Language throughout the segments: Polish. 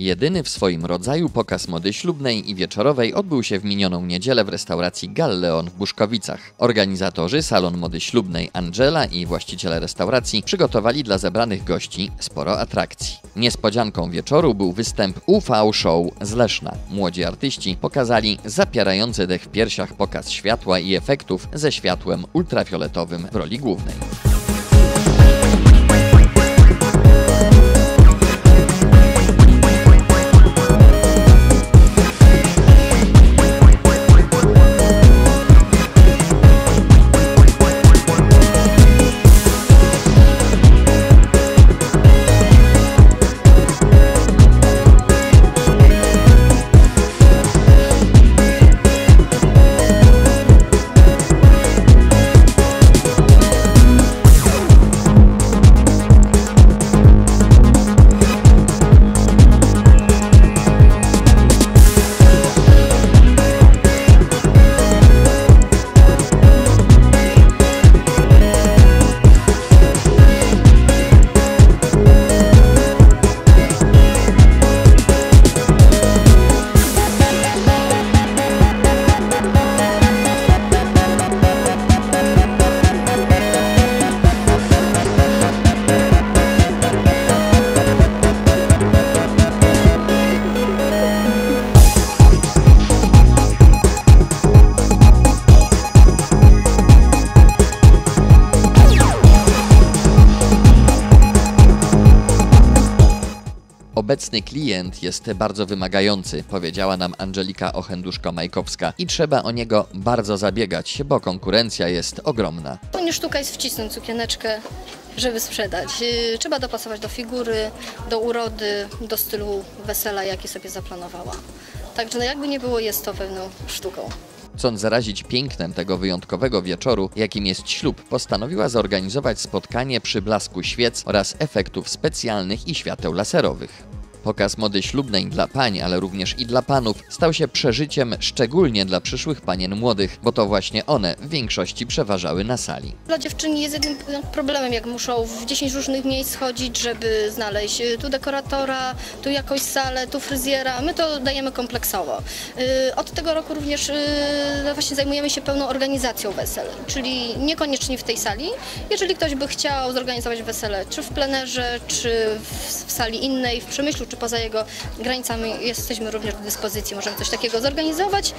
Jedyny w swoim rodzaju pokaz mody ślubnej i wieczorowej odbył się w minioną niedzielę w restauracji Galleon w Buszkowicach. Organizatorzy salon mody ślubnej Angela i właściciele restauracji przygotowali dla zebranych gości sporo atrakcji. Niespodzianką wieczoru był występ UV Show z Leszna. Młodzi artyści pokazali zapierający dech w piersiach pokaz światła i efektów ze światłem ultrafioletowym w roli głównej. Obecny klient jest bardzo wymagający, powiedziała nam Angelika Ochenduszko-Majkowska i trzeba o niego bardzo zabiegać, bo konkurencja jest ogromna. To nie sztuka jest wcisnąć sukieneczkę, żeby sprzedać. Yy, Trzeba dopasować do figury, do urody, do stylu wesela, jaki sobie zaplanowała. Także no jakby nie było, jest to pewną sztuką. Chcąc zarazić pięknem tego wyjątkowego wieczoru, jakim jest ślub, postanowiła zorganizować spotkanie przy blasku świec oraz efektów specjalnych i świateł laserowych. Pokaz mody ślubnej dla pań, ale również i dla panów stał się przeżyciem szczególnie dla przyszłych panien młodych, bo to właśnie one w większości przeważały na sali. Dla dziewczyni jest jednym problemem, jak muszą w 10 różnych miejsc chodzić, żeby znaleźć y, tu dekoratora, tu jakąś salę, tu fryzjera. My to dajemy kompleksowo. Y, Od tego roku również y, no właśnie zajmujemy się pełną organizacją wesel, czyli niekoniecznie w tej sali. Jeżeli ktoś by chciał zorganizować wesele, czy w plenerze, czy w sali innej, w Przemyślu, czy poza jego granicami, jesteśmy również do dyspozycji, możemy coś takiego zorganizować.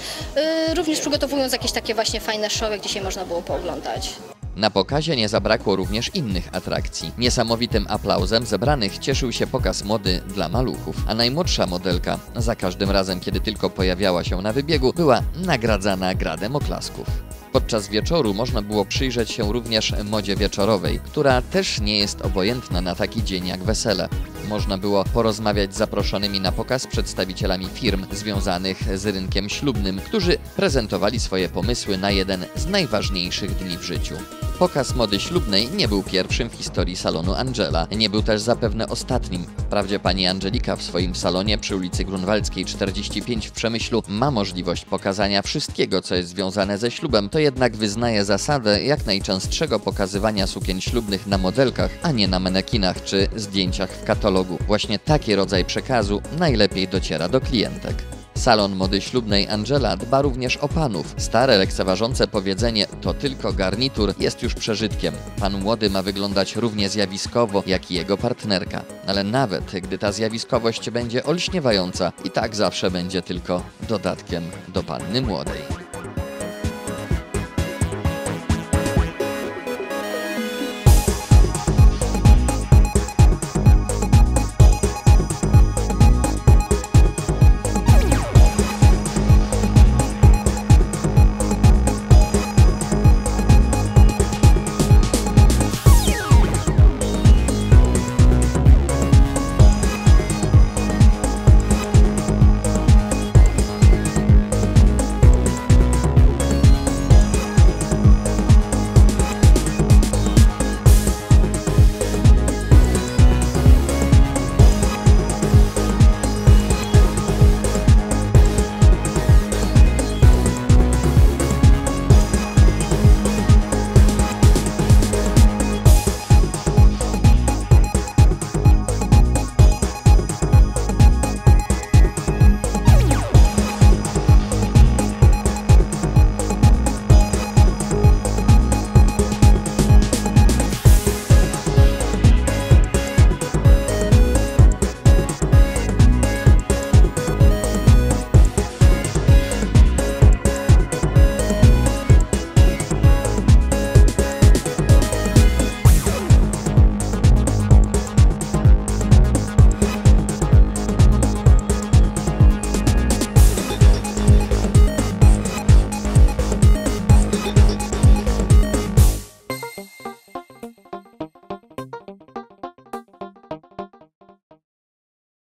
Y, Również przygotowując jakieś takie właśnie fajne show, jak dzisiaj można było pooglądać. Na pokazie nie zabrakło również innych atrakcji. Niesamowitym aplauzem zebranych cieszył się pokaz mody dla maluchów, a najmłodsza modelka za każdym razem, kiedy tylko pojawiała się na wybiegu, była nagradzana gradem oklasków. Podczas wieczoru można było przyjrzeć się również modzie wieczorowej, która też nie jest obojętna na taki dzień jak wesele. Można było porozmawiać z zaproszonymi na pokaz przedstawicielami firm związanych z rynkiem ślubnym, którzy prezentowali swoje pomysły na jeden z najważniejszych dni w życiu. Pokaz mody ślubnej nie był pierwszym w historii salonu Angela. Nie był też zapewne ostatnim. Wprawdzie pani Angelika w swoim salonie przy ulicy Grunwaldzkiej 45 w Przemyślu ma możliwość pokazania wszystkiego, co jest związane ze ślubem, to jednak wyznaje zasadę jak najczęstszego pokazywania sukien ślubnych na modelkach, a nie na manekinach czy zdjęciach w Właśnie taki rodzaj przekazu najlepiej dociera do klientek. Salon mody ślubnej Angela dba również o panów. Stare, lekceważące powiedzenie to tylko garnitur jest już przeżytkiem. Pan młody ma wyglądać równie zjawiskowo jak i jego partnerka. Ale nawet gdy ta zjawiskowość będzie olśniewająca, i tak zawsze będzie tylko dodatkiem do panny młodej.